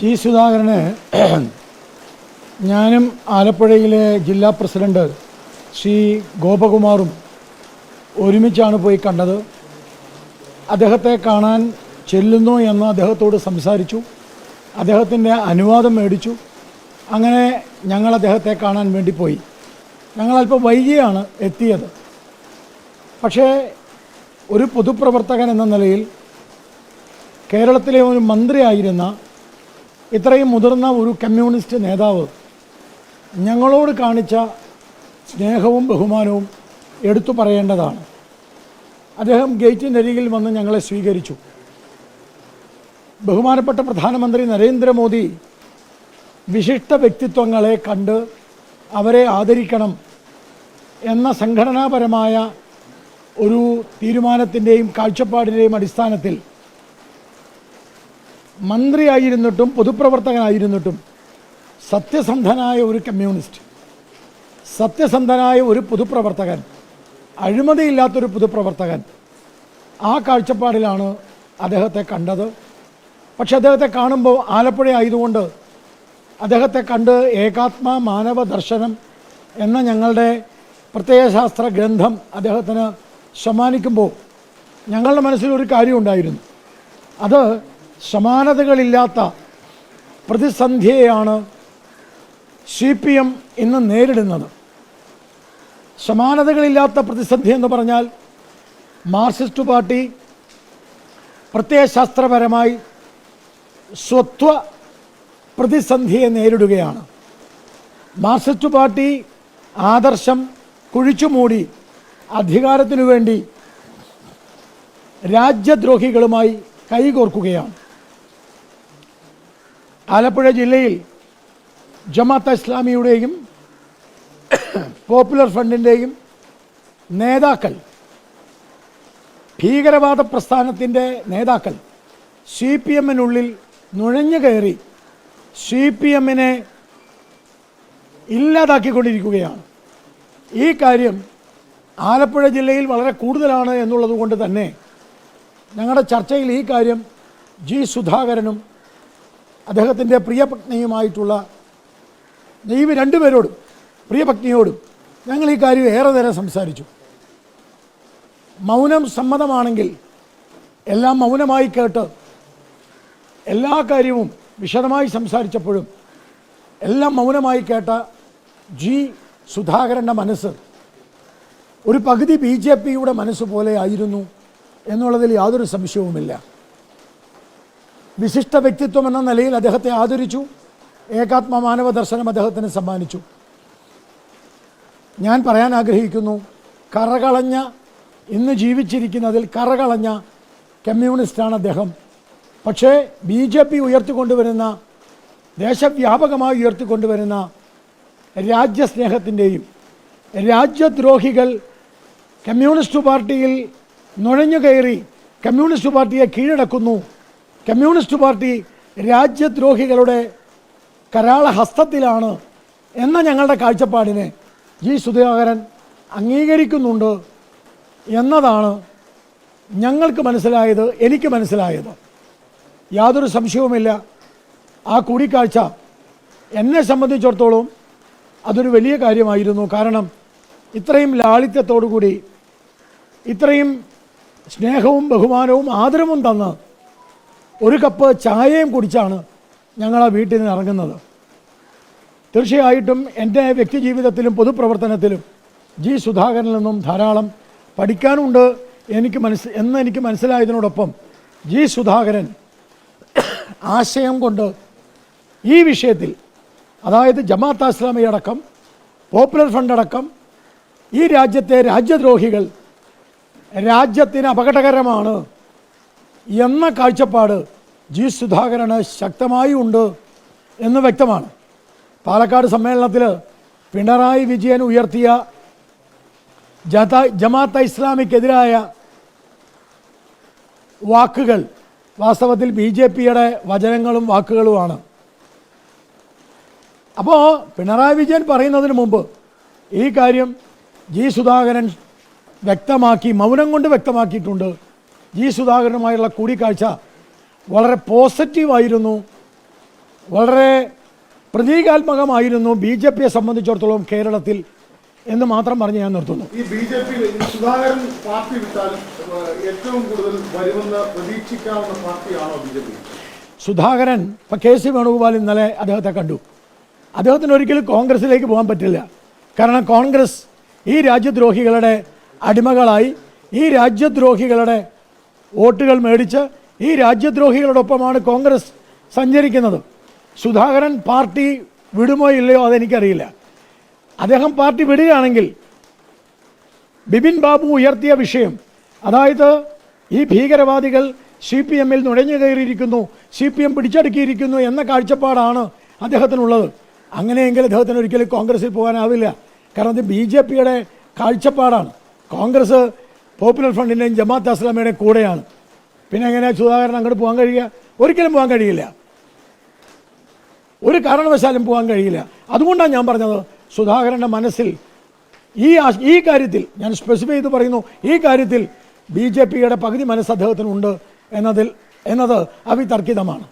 G സുധാകരന് ഞാനും ആലപ്പുഴയിലെ ജില്ലാ പ്രസിഡന്റ് ശ്രീ ഗോപകുമാറും ഒരുമിച്ചാണ് പോയി കണ്ടത്. അദ്ദേഹത്തെ കാണാൻ ചെല്ലുന്നു എന്ന് അദ്ദേഹത്തോട് സംസാരിച്ചു. അദ്ദേഹത്തിന്റെ അനുവാദം മേടിച്ചു. അങ്ങനെ ഞങ്ങൾ അദ്ദേഹത്തെ കാണാൻ വേണ്ടി പോയി. ഞങ്ങൾ അല്പം വൈകിയാണ് എത്തിയത്. പക്ഷേ ഒരു പൊതുപ്രവർത്തകൻ എന്ന നിലയിൽ കേരളത്തിലെ ഒരു മന്ത്രിയായിരുന്ന ഇത്രയും മുതിർന്ന ഒരു കമ്മ്യൂണിസ്റ്റ് നേതാവ് ഞങ്ങളോട് കാണിച്ച സ്നേഹവും ബഹുമാനവും എടുത്തു പറയേണ്ടതാണ്. അദ്ദേഹം ഗേറ്റിനരികിൽ വന്ന് ഞങ്ങളെ സ്വീകരിച്ചു. ബഹുമാനപ്പെട്ട പ്രധാനമന്ത്രി നരേന്ദ്രമോദി വിശിഷ്ട വ്യക്തിത്വങ്ങളെ കണ്ട് അവരെ ആദരിക്കണം എന്ന സംഘടനാപരമായ ഒരു തീരുമാനത്തിന്റെയും കാഴ്ചപ്പാടിന്റെയും അടിസ്ഥാനത്തിൽ മന്ത്രിയായിരുന്നിട്ടും പൊതുപ്രവർത്തകനായിരുന്നിട്ടും സത്യസന്ധനായ ഒരു കമ്മ്യൂണിസ്റ്റ് സത്യസന്ധനായ ഒരു പൊതുപ്രവർത്തകൻ അഴിമതിയില്ലാത്തൊരു പൊതുപ്രവർത്തകൻ ആ കാഴ്ചപ്പാടിലാണ് അദ്ദേഹത്തെ കണ്ടത്. പക്ഷെ അദ്ദേഹത്തെ കാണുമ്പോൾ ആലപ്പുഴ ആയതുകൊണ്ട് അദ്ദേഹത്തെ കണ്ട് ഏകാത്മ മാനവ ദർശനം എന്ന ഞങ്ങളുടെ പ്രത്യയശാസ്ത്ര ഗ്രന്ഥം അദ്ദേഹത്തിന് സമ്മാനിക്കുമ്പോൾ ഞങ്ങളുടെ മനസ്സിലൊരു കാര്യമുണ്ടായിരുന്നു അത് സമാനതകളില്ലാത്ത പ്രതിസന്ധിയെയാണ് സി പി എം ഇന്ന് നേരിടുന്നത്. സമാനതകളില്ലാത്ത പ്രതിസന്ധി എന്ന് പറഞ്ഞാൽ മാർക്സിസ്റ്റ് പാർട്ടി പ്രത്യയശാസ്ത്രപരമായി സ്വത്വ പ്രതിസന്ധിയെ നേരിടുകയാണ്. മാർക്സിസ്റ്റ് പാർട്ടി ആദർശം കുഴിച്ചുമൂടി അധികാരത്തിനു വേണ്ടി രാജ്യദ്രോഹികളുമായി കൈകോർക്കുകയാണ്. ആലപ്പുഴ ജില്ലയിൽ ജമാഅത്ത് ഇസ്ലാമിയുടെയും പോപ്പുലർ ഫ്രണ്ടിന്റെയും നേതാക്കൾ ഭീകരവാദ പ്രസ്ഥാനത്തിന്റെ നേതാക്കൾ സി പി എമ്മിനുള്ളിൽ നുഴഞ്ഞു കയറി സി പി എമ്മിനെ ഇല്ലാതാക്കിക്കൊണ്ടിരിക്കുകയാണ്. ഈ കാര്യം ആലപ്പുഴ ജില്ലയിൽ വളരെ കൂടുതലാണ് എന്നുള്ളത് കൊണ്ട് തന്നെ ഞങ്ങളുടെ ചർച്ചയിൽ ഈ കാര്യം ജി സുധാകരനും അദ്ദേഹത്തിന്റെ പ്രിയപത്നിയുമായിട്ടുള്ള ദൈവ രണ്ടുപേരോടും പ്രിയപത്നിയോടും ഞങ്ങൾ ഈ കാര്യം ഏറെ നേരം സംസാരിച്ചു. മൗനം സമ്മതമാണെങ്കിൽ എല്ലാം മൗനമായി കേട്ട് എല്ലാ കാര്യവും വിശദമായി സംസാരിച്ചപ്പോഴും എല്ലാം മൗനമായി കേട്ട ജി സുധാകരന്റെ മനസ്സ് ഒരു പകുതി ബി ജെ പിയുടെ മനസ്സ് പോലെ ആയിരുന്നു എന്നുള്ളതിൽ യാതൊരു സംശയവുമില്ല. വിശിഷ്ട വ്യക്തിത്വം എന്ന നിലയിൽ അദ്ദേഹത്തെ ആദരിച്ചു. ഏകാത്മ മാനവ ദർശനം അദ്ദേഹത്തിന് സമ്മാനിച്ചു. ഞാൻ പറയാൻ ആഗ്രഹിക്കുന്നു കറകളഞ്ഞ ഇന്ന് ജീവിച്ചിരിക്കുന്നതിൽ കറകളഞ്ഞ കമ്മ്യൂണിസ്റ്റാണ് അദ്ദേഹം. പക്ഷേ ബി ജെ പി ഉയർത്തിക്കൊണ്ടുവരുന്ന ദേശവ്യാപകമായി ഉയർത്തിക്കൊണ്ടുവരുന്ന രാജ്യസ്നേഹത്തിന്റെയും രാജ്യദ്രോഹികൾ കമ്മ്യൂണിസ്റ്റ് പാർട്ടിയിൽ നുഴഞ്ഞു കയറി കമ്മ്യൂണിസ്റ്റ് പാർട്ടിയെ കീഴടക്കുന്നു കമ്മ്യൂണിസ്റ്റ് പാർട്ടി രാജ്യദ്രോഹികളുടെ കരാള ഹസ്തത്തിലാണ് എന്ന ഞങ്ങളുടെ കാഴ്ചപ്പാടിനെ ജി സുധാകരൻ അംഗീകരിക്കുന്നുണ്ട് എന്നതാണ് ഞങ്ങൾക്ക് മനസ്സിലായത് എനിക്ക് മനസ്സിലായത്. യാതൊരു സംശയവുമില്ല. ആ കൂടിക്കാഴ്ച എന്നെ സംബന്ധിച്ചിടത്തോളം അതൊരു വലിയ കാര്യമായിരുന്നു. കാരണം ഇത്രയും ലാളിത്യത്തോടു കൂടി ഇത്രയും സ്നേഹവും ബഹുമാനവും ആദരവും തന്ന് ഒരു കപ്പ് ചായയും കുടിച്ചാണ് ഞങ്ങൾ ആ വീട്ടിൽ നിന്ന് ഇറങ്ങുന്നത്. തീർച്ചയായിട്ടും എന്റെ വ്യക്തിജീവിതത്തിലും പൊതുപ്രവർത്തനത്തിലും ജി സുധാകരനിൽ നിന്നും ധാരാളം പഠിക്കാനുണ്ട് എനിക്ക് മനസ്സ് എന്ന് എനിക്ക് മനസ്സിലായതിനോടൊപ്പം ജി സുധാകരൻ ആശയം കൊണ്ട് ഈ വിഷയത്തിൽ അതായത് ജമാഅത്ത് ഇസ്ലാമി അടക്കം പോപ്പുലർ ഫണ്ട് അടക്കം ഈ രാജ്യത്തെ രാജ്യദ്രോഹികൾ രാജ്യത്തിന് അപകടകരമാണ് എന്ന കാഴ്ചപ്പാട് ജി സുധാകരന് ശക്തമായി ഉണ്ട് എന്ന് വ്യക്തമാണ്. പാലക്കാട് സമ്മേളനത്തിൽ പിണറായി വിജയൻ ഉയർത്തിയ ജത ജമാഅത്ത് ഇസ്ലാമിക്കെതിരായ വാക്കുകൾ വാസ്തവത്തിൽ ബി ജെ പിയുടെ വചനങ്ങളും വാക്കുകളുമാണ്. അപ്പോൾ പിണറായി വിജയൻ പറയുന്നതിന് മുമ്പ് ഈ കാര്യം ജി സുധാകരൻ വ്യക്തമാക്കി മൗനം കൊണ്ട് വ്യക്തമാക്കിയിട്ടുണ്ട്. ജി സുധാകരനുമായുള്ള കൂടിക്കാഴ്ച വളരെ പോസിറ്റീവായിരുന്നു. വളരെ പ്രതീകാത്മകമായിരുന്നു ബി ജെ പിയെ സംബന്ധിച്ചിടത്തോളം കേരളത്തിൽ എന്ന് മാത്രം പറഞ്ഞ് ഞാൻ നിർത്തുന്നു. ഈ B J P Sudhakaran party വിട്ടാൽ ഏറ്റവും കൂടുതൽ വരുമെന്ന് പ്രതീക്ഷിക്കാവുന്ന പാർട്ടിയാണോ ബി ജെ പി? സുധാകരൻ ഇപ്പം കെ സി വേണുഗോപാൽ ഇന്നലെ അദ്ദേഹത്തെ കണ്ടു. അദ്ദേഹത്തിന് ഒരിക്കലും കോൺഗ്രസിലേക്ക് പോകാൻ പറ്റില്ല. കാരണം കോൺഗ്രസ് ഈ രാജ്യദ്രോഹികളുടെ അടിമകളായി ഈ രാജ്യദ്രോഹികളുടെ വോട്ടുകൾ മേടിച്ച് ഈ രാജ്യദ്രോഹികളോടൊപ്പമാണ് കോൺഗ്രസ് സഞ്ചരിക്കുന്നത്. സുധാകരൻ പാർട്ടി വിടുമോ ഇല്ലയോ അതെനിക്കറിയില്ല. അദ്ദേഹം പാർട്ടി വിടുകയാണെങ്കിൽ ബിപിൻ ബാബു ഉയർത്തിയ വിഷയം അതായത് ഈ ഭീകരവാദികൾ സി പി എമ്മിൽ നുഴഞ്ഞു കയറിയിരിക്കുന്നു സി പി എം പിടിച്ചടുക്കിയിരിക്കുന്നു എന്ന കാഴ്ചപ്പാടാണ് അദ്ദേഹത്തിനുള്ളത്. അങ്ങനെയെങ്കിൽ അദ്ദേഹത്തിന് ഒരിക്കലും കോൺഗ്രസിൽ പോകാനാവില്ല. കാരണം ഇത് ബി ജെ പിയുടെ കാഴ്ചപ്പാടാണ്. കോൺഗ്രസ് പോപ്പുലർ ഫ്രണ്ടിന്റെയും ജമാഅത്ത് അസ്ലാമയുടെയും കൂടെയാണ്. പിന്നെ എങ്ങനെയാണ് സുധാകരൻ അങ്ങോട്ട് പോകാൻ കഴിയുക? ഒരിക്കലും പോകാൻ കഴിയില്ല. ഒരു കാരണവശാലും പോകാൻ കഴിയില്ല. അതുകൊണ്ടാണ് ഞാൻ പറഞ്ഞത് സുധാകരന്റെ മനസ്സിൽ ഈ ഈ കാര്യത്തിൽ ഞാൻ സ്പെസിഫൈ ചെയ്ത് പറയുന്നു ഈ കാര്യത്തിൽ ബി ജെ പിയുടെ പകുതി മനസ്സ് അദ്ദേഹത്തിനുണ്ട് എന്നതിൽ എന്നത് അവിതർക്കിതമാണ്.